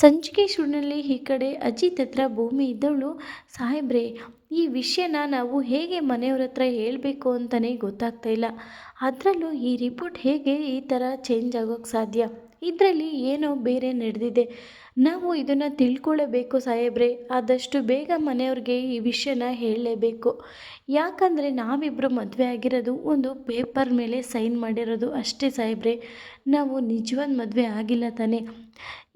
ಸಂಚಿಕೆ ಶುರುವಿನಲ್ಲಿ ಈ ಕಡೆ ಅಜಿತ್ ಹತ್ರ ಭೂಮಿ ಇದ್ದವಳು, ಸಾಹೇಬ್ರೆ, ಈ ವಿಷಯನ ನಾವು ಹೇಗೆ ಮನೆಯವ್ರ ಹತ್ರ ಹೇಳಬೇಕು ಅಂತಲೇ ಗೊತ್ತಾಗ್ತಾ ಇಲ್ಲ. ಅದರಲ್ಲೂ ಈ ರಿಪೋರ್ಟ್ ಹೇಗೆ ಈ ಥರ ಚೇಂಜ್ ಆಗೋಕ್ಕೆ ಸಾಧ್ಯ? ಇದರಲ್ಲಿ ಏನೋ ಬೇರೆ ನಡೆದಿದೆ. ನಾವು ಇದನ್ನು ತಿಳ್ಕೊಳ್ಳೇಬೇಕು ಸಾಹೇಬ್ರೆ. ಆದಷ್ಟು ಬೇಗ ಮನೆಯವ್ರಿಗೆ ಈ ವಿಷಯನ ಹೇಳಲೇಬೇಕು. ಯಾಕಂದರೆ ನಾವಿಬ್ಬರು ಮದುವೆ ಆಗಿರೋದು ಒಂದು ಪೇಪರ್ ಮೇಲೆ ಸೈನ್ ಮಾಡಿರೋದು ಅಷ್ಟೇ ಸಾಹೇಬ್ರೆ. ನಾವು ನಿಜವಾದ ಮದುವೆ ಆಗಿಲ್ಲ ತಾನೇ.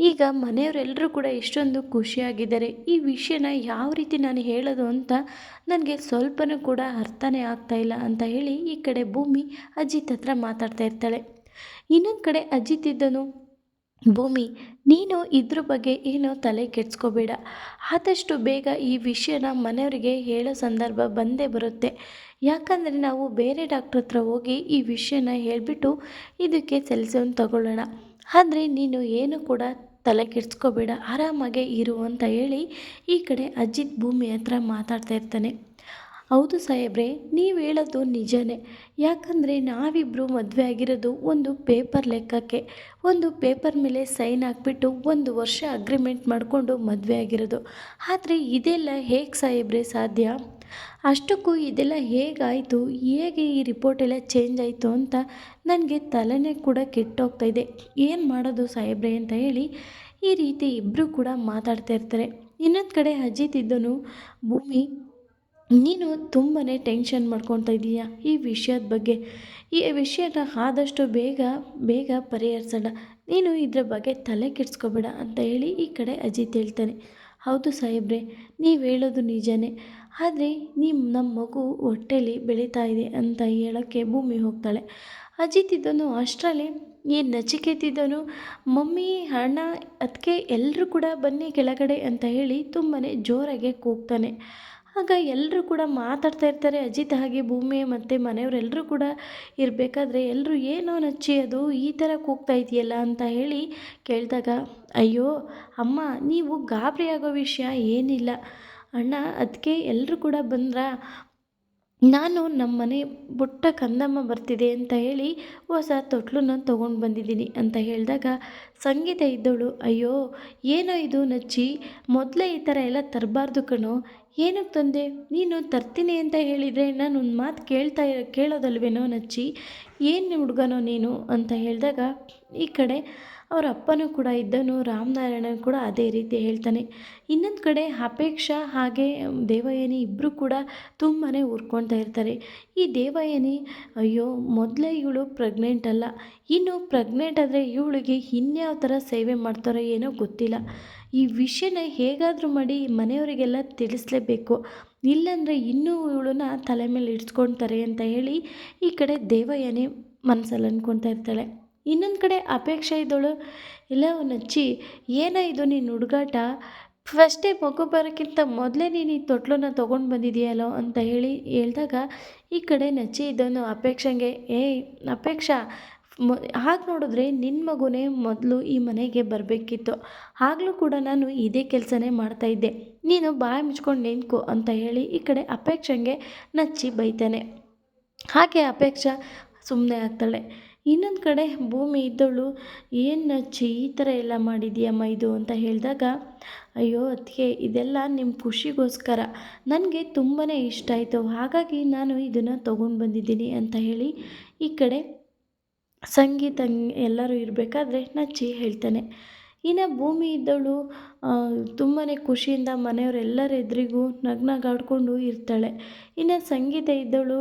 ಈಗ ಮನೆಯವರೆಲ್ಲರೂ ಕೂಡ ಎಷ್ಟೊಂದು ಖುಷಿಯಾಗಿದ್ದಾರೆ. ಈ ವಿಷಯನ ಯಾವ ರೀತಿ ನಾನು ಹೇಳೋದು ಅಂತ ನನಗೆ ಸ್ವಲ್ಪನೂ ಕೂಡ ಅರ್ಥನೇ ಆಗ್ತಾ ಇಲ್ಲ ಅಂತ ಹೇಳಿ ಈ ಕಡೆ ಭೂಮಿ ಅಜಿತ್ ಹತ್ರ ಮಾತಾಡ್ತಾ ಇರ್ತಾಳೆ. ಇನ್ನೊಂದು ಕಡೆ ಅಜಿತ್ ಇದ್ದನು, ಭೂಮಿ, ನೀನು ಇದ್ರ ಬಗ್ಗೆ ಏನು ತಲೆ ಕೆಡ್ಸ್ಕೋಬೇಡ. ಆದಷ್ಟು ಬೇಗ ಈ ವಿಷಯನ ಮನೆಯವರಿಗೆ ಹೇಳೋ ಸಂದರ್ಭ ಬಂದೇ ಬರುತ್ತೆ. ಯಾಕಂದರೆ ನಾವು ಬೇರೆ ಡಾಕ್ಟ್ರ್ ಹತ್ರ ಹೋಗಿ ಈ ವಿಷಯನ ಹೇಳಿಬಿಟ್ಟು ಇದಕ್ಕೆ ಸೆಲ್ಸೋನ್ ತಗೊಳ್ಳೋಣ. ಆದರೆ ನೀನು ಏನು ಕೂಡ ತಲೆ ಕೆಡ್ಸ್ಕೋಬೇಡ. ಆರಾಮಾಗೆ ಇರು ಅಂತ ಹೇಳಿ ಈ ಕಡೆ ಅಜಿತ್ ಭೂಮಿ ಹತ್ರ ಮಾತಾಡ್ತಾ ಇರ್ತಾನೆ. ಹೌದು ಸಾಹೇಬ್ರೆ, ನೀವು ಹೇಳೋದು ನಿಜನೇ. ಯಾಕಂದರೆ ನಾವಿಬ್ಬರು ಮದುವೆ ಆಗಿರೋದು ಒಂದು ಪೇಪರ್ ಲೆಕ್ಕಕ್ಕೆ. ಒಂದು ಪೇಪರ್ ಮೇಲೆ ಸೈನ್ ಹಾಕ್ಬಿಟ್ಟು ಒಂದು ವರ್ಷ ಅಗ್ರಿಮೆಂಟ್ ಮಾಡಿಕೊಂಡು ಮದುವೆ ಆಗಿರೋದು. ಆದರೆ ಇದೆಲ್ಲ ಹೇಗೆ ಸಾಹೇಬ್ರೆ ಸಾಧ್ಯ? ಅಷ್ಟಕ್ಕೂ ಇದೆಲ್ಲ ಹೇಗಾಯಿತು? ಹೇಗೆ ಈ ರಿಪೋರ್ಟ್ ಎಲ್ಲ ಚೇಂಜ್ ಆಯಿತು ಅಂತ ನನಗೆ ತಲೆನೇ ಕೂಡ ಕೆಟ್ಟೋಗ್ತಾ ಇದೆ. ಏನು ಮಾಡೋದು ಸಾಹೇಬ್ರೆ ಅಂತ ಹೇಳಿ ಈ ರೀತಿ ಇಬ್ಬರು ಕೂಡ ಮಾತಾಡ್ತಾ ಇರ್ತಾರೆ. ಇನ್ನೊಂದು ಕಡೆ ಅಜಿತ್ ಇದ್ದನು, ಭೂಮಿ ನೀನು ತುಂಬಾ ಟೆನ್ಷನ್ ಮಾಡ್ಕೊತಾ ಇದೀಯ? ಈ ವಿಷಯದ ಬಗ್ಗೆ, ಈ ವಿಷಯನ ಆದಷ್ಟು ಬೇಗ ಬೇಗ ಪರಿಹರಿಸೋಣ. ನೀನು ಇದರ ಬಗ್ಗೆ ತಲೆ ಕೆಡಿಸ್ಕೋಬೇಡ ಅಂತ ಹೇಳಿ ಈ ಕಡೆ ಅಜಿತ್ ಹೇಳ್ತಾನೆ. ಹೌದು ಸಾಹೇಬ್ರೆ, ನೀವು ಹೇಳೋದು ನಿಜನೇ. ಆದರೆ ನಿಮ್ಮ ನಮ್ಮ ಮಗು ಹೊಟ್ಟೆಲಿ ಬೆಳೀತಾ ಇದೆ ಅಂತ ಹೇಳೋಕ್ಕೆ ಭೂಮಿ ಹೋಗ್ತಾಳೆ. ಅಜಿತ್ ಇದ್ದನು ಅಷ್ಟರಲ್ಲಿ ಈ ನಚಿಕೇತಿದ್ದನು, ಮಮ್ಮಿ, ಅಣ್ಣ ಅದಕ್ಕೆ ಎಲ್ಲರೂ ಕೂಡ ಬನ್ನಿ ಕೆಳಗಡೆ ಅಂತ ಹೇಳಿ ತುಂಬಾ ಜೋರಾಗೆ ಕೂಗ್ತಾನೆ. ಆಗ ಎಲ್ಲರೂ ಕೂಡ ಮಾತಾಡ್ತಾ ಇರ್ತಾರೆ, ಅಜಿತ್ ಹಾಗೆ ಭೂಮಿ ಮತ್ತು ಮನೆಯವರೆಲ್ಲರೂ ಕೂಡ ಇರಬೇಕಾದ್ರೆ ಎಲ್ಲರೂ ಏನೋ ನಚ್ಚಿ ಅದು ಈ ಥರ ಕೂಗ್ತಾ ಇದೆಯಲ್ಲ ಅಂತ ಹೇಳಿ ಕೇಳಿದಾಗ, ಅಯ್ಯೋ, ಅಮ್ಮ, ನೀವು ಗಾಬರಿ ಆಗೋ ವಿಷಯ ಏನಿಲ್ಲ. ಅಣ್ಣ ಅದಕ್ಕೆ ಎಲ್ಲರೂ ಕೂಡ ಬಂದ್ರಾ? ನಾನು ನಮ್ಮ ಮನೆ ಪುಟ್ಟ ಕಂದಮ್ಮ ಬರ್ತಿದೆ ಅಂತ ಹೇಳಿ ಹೊಸ ತೊಟ್ಲನ್ನ ತೊಗೊಂಡು ಬಂದಿದ್ದೀನಿ ಅಂತ ಹೇಳಿದಾಗ ಸಂಗೀತ ಇದ್ದವಳು, ಅಯ್ಯೋ, ಏನೋ ಇದು ನಚ್ಚಿ, ಮೊದಲೇ ಈ ಥರ ಎಲ್ಲ ತರಬಾರ್ದು ಕಣೋ, ಏನಕ್ಕೆ ತಂದೆ? ನೀನು ತರ್ತೀನಿ ಅಂತ ಹೇಳಿದರೆ ನಾನು ಒಂದು ಮಾತು ಕೇಳ್ತಾ, ಕೇಳೋದಲ್ವೇನೋ ನಚ್ಚಿ ಏನು ಹುಡುಗನೋ ನೀನು ಅಂತ ಹೇಳಿದಾಗ ಈ ಕಡೆ ಅವರ ಅಪ್ಪನೂ ಕೂಡ ಇದ್ದನು ರಾಮನಾರಾಯಣನು ಕೂಡ ಅದೇ ರೀತಿ ಹೇಳ್ತಾನೆ. ಇನ್ನೊಂದು ಕಡೆ ಅಪೇಕ್ಷಾ ಹಾಗೆ ದೇವಯಾನಿ ಇಬ್ಬರು ಕೂಡ ತುಂಬಾ ಉರ್ಕೊಳ್ತಾ ಇರ್ತಾರೆ. ಈ ದೇವಯಾನಿ, ಅಯ್ಯೋ, ಮೊದಲೇ ಇವಳು ಪ್ರೆಗ್ನೆಂಟ್ ಅಲ್ಲ. ಇನ್ನು ಪ್ರೆಗ್ನೆಂಟ್ ಆದರೆ ಇವಳಿಗೆ ಇನ್ಯಾವ ಥರ ಸೇವೆ ಮಾಡ್ತಾರೋ ಏನೋ ಗೊತ್ತಿಲ್ಲ. ಈ ವಿಷಯನ ಹೇಗಾದರೂ ಮಾಡಿ ಮನೆಯವರಿಗೆಲ್ಲ ತಿಳಿಸ್ಲೇಬೇಕು. ಇಲ್ಲಾಂದರೆ ಇನ್ನೂ ಇವಳನ್ನ ತಲೆ ಮೇಲೆ ಇಡ್ಸ್ಕೊಳ್ತಾರೆ ಅಂತ ಹೇಳಿ ಈ ಕಡೆ ದೇವಯಾನಿ ಮನಸ್ಸಲ್ಲಿ ಅಂದ್ಕೊಳ್ತಾ ಇರ್ತಾಳೆ. ಇನ್ನೊಂದು ಕಡೆ ಅಪೇಕ್ಷೆ ಇದ್ದವಳು ಎಲ್ಲ ನಚ್ಚಿ, ಏನೋ ಇದು ನೀನು ಹುಡುಗಾಟ? ಫಸ್ಟೇ ಮಗು ಬರೋಕ್ಕಿಂತ ಮೊದಲೇ ನೀನು ಈ ತೊಟ್ಲನ್ನ ತೊಗೊಂಡು ಬಂದಿದೆಯಲ್ಲೋ? ಅಂತ ಹೇಳಿ ಹೇಳಿದಾಗ ಈ ಕಡೆ ನಚ್ಚಿ ಇದನ್ನು ಅಪೇಕ್ಷೆಗೆ, ಏಯ್, ಅಪೇಕ್ಷಾ ಮ, ಹಾಗೆ ನೋಡಿದ್ರೆ ನಿನ್ನ ಮಗುನೇ ಮೊದಲು ಈ ಮನೆಗೆ ಬರಬೇಕಿತ್ತು. ಆಗಲೂ ಕೂಡ ನಾನು ಇದೇ ಕೆಲಸನೇ ಮಾಡ್ತಾಯಿದ್ದೆ ನೀನು ಬಾಯಿ ಮುಚ್ಕೊಂಡು ನಿಂತ್ಕೊ ಅಂತ ಹೇಳಿ ಈ ಕಡೆ ಅಪೇಕ್ಷಂಗೆ ನಚ್ಚಿ ಬೈತಾನೆ. ಹಾಗೆ ಅಪೇಕ್ಷ ಸುಮ್ಮನೆ ಆಗ್ತಾಳೆ. ಇನ್ನೊಂದು ಕಡೆ ಭೂಮಿ ಇದ್ದವಳು ಏನು ನಚ್ಚಿ, ಈ ಥರ ಎಲ್ಲ ಮಾಡಿದೀಯಮ್ಮ ಇದು ಅಂತ ಹೇಳಿದಾಗ, ಅಯ್ಯೋ ಅದಕ್ಕೆ ಇದೆಲ್ಲ ನಿಮ್ಮ ಖುಷಿಗೋಸ್ಕರ. ನನಗೆ ತುಂಬಾ ಇಷ್ಟ ಆಯಿತು. ಹಾಗಾಗಿ ನಾನು ಇದನ್ನು ತೊಗೊಂಡು ಬಂದಿದ್ದೀನಿ ಅಂತ ಹೇಳಿ ಈ ಕಡೆ ಸಂಗೀತ ಎಲ್ಲರೂ ಇರಬೇಕಾದ್ರೆ ನಚ್ಚಿ ಹೇಳ್ತಾನೆ. ಇನ್ನು ಭೂಮಿ ಇದ್ದವಳು ತುಂಬಾ ಖುಷಿಯಿಂದ ಮನೆಯವರೆಲ್ಲರ ಎದುರಿಗೂ ನಗ್ನಗಾಡ್ಕೊಂಡು ಇರ್ತಾಳೆ. ಇನ್ನು ಸಂಗೀತ ಇದ್ದವಳು,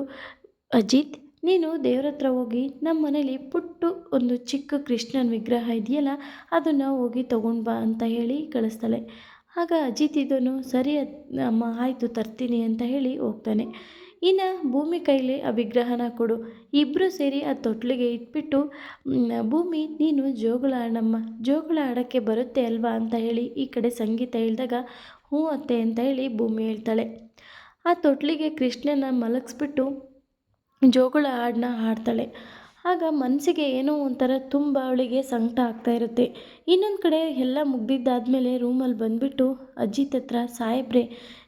ಅಜಿತ್, ನೀನು ದೇವ್ರ ಹತ್ರ ಹೋಗಿ ನಮ್ಮ ಮನೇಲಿ ಪುಟ್ಟು ಒಂದು ಚಿಕ್ಕ ಕೃಷ್ಣನ ವಿಗ್ರಹ ಇದೆಯಲ್ಲ, ಅದನ್ನು ಹೋಗಿ ತೊಗೊಂಡು ಬಾ ಅಂತ ಹೇಳಿ ಕಳಿಸ್ತಾಳೆ. ಆಗ ಅಜಿತ್ ಇದನ್ನು, ಸರಿ ಅಮ್ಮ, ಆಯಿತು, ತರ್ತೀನಿ ಅಂತ ಹೇಳಿ ಹೋಗ್ತಾನೆ. ಇನ್ನು ಭೂಮಿ ಕೈಲಿ ಆ ವಿಗ್ರಹನ ಕೊಡು. ಇಬ್ಬರು ಸೇರಿ ಆ ತೊಟ್ಲಿಗೆ ಇಟ್ಬಿಟ್ಟು ಭೂಮಿ, ನೀನು ಜೋಗುಳ ಆಡಮ್ಮ ಜೋಗುಳ ಆಡೋಕ್ಕೆ ಬರುತ್ತೆ ಅಲ್ವಾ? ಅಂತ ಹೇಳಿ ಈ ಕಡೆ ಸಂಗೀತ ಹೇಳಿದಾಗ ಹ್ಞೂ ಅತ್ತೆ ಅಂತ ಹೇಳಿ ಭೂಮಿ ಹೇಳ್ತಾಳೆ. ಆ ತೊಟ್ಲಿಗೆ ಕೃಷ್ಣನ ಮಲಗಿಸ್ಬಿಟ್ಟು ಜೋಗುಳ ಹಾಡನ್ನ ಹಾಡ್ತಾಳೆ. ಆಗ ಮನಸ್ಸಿಗೆ ಏನೋ ಒಂಥರ ತುಂಬ ಅವಳಿಗೆ ಸಂಕಟ ಆಗ್ತಾ ಇರುತ್ತೆ. ಇನ್ನೊಂದು ಕಡೆ ಎಲ್ಲ ಮುಗ್ದಿದ್ದಾದಮೇಲೆ ರೂಮಲ್ಲಿ ಬಂದುಬಿಟ್ಟು ಅಜ್ಜಿ ತತ್ರ ಸಾಹೇಬ್ರೆ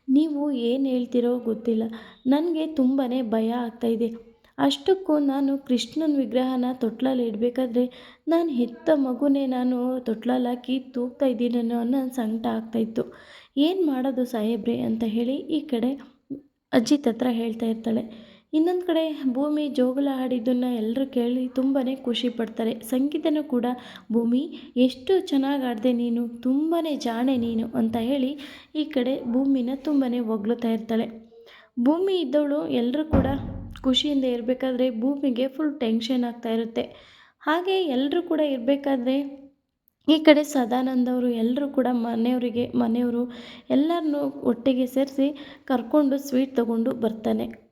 ನೀವು ಏನು ಹೇಳ್ತಿರೋ ಗೊತ್ತಿಲ್ಲ. ನನಗೆ ತುಂಬಾ ಭಯ ಆಗ್ತಾಯಿದೆ ಅಷ್ಟಕ್ಕೂ ನಾನು ಕೃಷ್ಣನ ವಿಗ್ರಹನ ತೊಟ್ಲಲ್ಲಿ ಇಡಬೇಕಾದ್ರೆ ನಾನು ಹೆತ್ತ ಮಗುನೇ ನಾನು ತೊಟ್ಲಲ್ಲಿ ಹಾಕಿ ತೂಗ್ತಾ ಇದ್ದೀನೇನೋ ಅನ್ನೋ ಸಂಕಟ ಆಗ್ತಾಯಿತ್ತು ಏನು ಮಾಡೋದು ಸಾಹೇಬ್ರೆ ಅಂತ ಹೇಳಿ ಈ ಕಡೆ ಅಜ್ಜಿ ಹತ್ರ ಹೇಳ್ತಾ ಇರ್ತಾಳೆ. ಇನ್ನೊಂದು ಕಡೆ ಭೂಮಿ ಜೋಗುಳ ಹಾಡಿದ್ದನ್ನು ಎಲ್ಲರೂ ಕೇಳಿ ತುಂಬಾ ಖುಷಿ ಪಡ್ತಾರೆ. ಸಂಗೀತನೂ ಕೂಡ, ಭೂಮಿ, ಎಷ್ಟು ಚೆನ್ನಾಗಿ ಆಡಿದೆ ನೀನು? ತುಂಬಾ ಜಾಣೆ ನೀನು ಅಂತ ಹೇಳಿ ಈ ಕಡೆ ಭೂಮಿನ ತುಂಬಾ ಹೊಗಳ್ತಾ ಇರ್ತಾಳೆ. ಭೂಮಿ ಇದ್ದವಳು ಎಲ್ಲರೂ ಕೂಡ ಖುಷಿಯಿಂದ ಇರಬೇಕಾದ್ರೆ ಭೂಮಿಗೆ ಫುಲ್ ಟೆನ್ಷನ್ ಆಗ್ತಾ ಇರುತ್ತೆ. ಹಾಗೆ ಎಲ್ಲರೂ ಕೂಡ ಇರಬೇಕಾದ್ರೆ ಈ ಕಡೆ ಸದಾನಂದ ಅವರು ಎಲ್ಲರೂ ಕೂಡ ಮನೆಯವರಿಗೆ, ಮನೆಯವರು ಎಲ್ಲರನ್ನೂ ಒಟ್ಟಿಗೆ ಸೇರಿಸಿ ಕರ್ಕೊಂಡು ಸ್ವೀಟ್ ತಗೊಂಡು ಬರ್ತಾನೆ.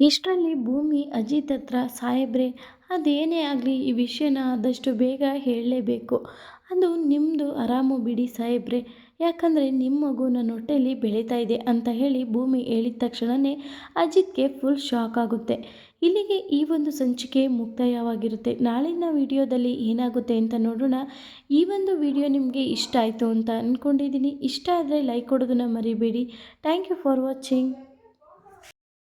ಇಷ್ಟರಲ್ಲಿ ಭೂಮಿ ಅಜಿತ್ ಹತ್ರ, ಸಾಹೇಬ್ರೆ, ಅದೇನೇ ಆಗಲಿ ಈ ವಿಷಯನ ಆದಷ್ಟು ಬೇಗ ಹೇಳಲೇಬೇಕು. ಅದು ನಿಮ್ಮದು ಆರಾಮು ಬಿಡಿ ಸಾಹೇಬ್ರೆ. ಯಾಕಂದರೆ ನಿಮ್ಮ ಮಗು ನನ್ನ ಹೊಟ್ಟೆಯಲ್ಲಿ ಬೆಳೀತಾ ಇದೆ ಅಂತ ಹೇಳಿ ಭೂಮಿ ಹೇಳಿದ ತಕ್ಷಣವೇ ಅಜಿತ್ಗೆ ಫುಲ್ ಶಾಕ್ ಆಗುತ್ತೆ. ಇಲ್ಲಿಗೆ ಈ ಒಂದು ಸಂಚಿಕೆ ಮುಕ್ತಾಯವಾಗಿರುತ್ತೆ. ನಾಳಿನ ವಿಡಿಯೋದಲ್ಲಿ ಏನಾಗುತ್ತೆ ಅಂತ ನೋಡೋಣ. ಈ ಒಂದು ವಿಡಿಯೋ ನಿಮಗೆ ಇಷ್ಟ ಆಯಿತು ಅಂತ ಅಂದ್ಕೊಂಡಿದ್ದೀನಿ ಇಷ್ಟ ಆದರೆ ಲೈಕ್ ಕೊಡೋದನ್ನು ಮರಿಬೇಡಿ. Thank you for watching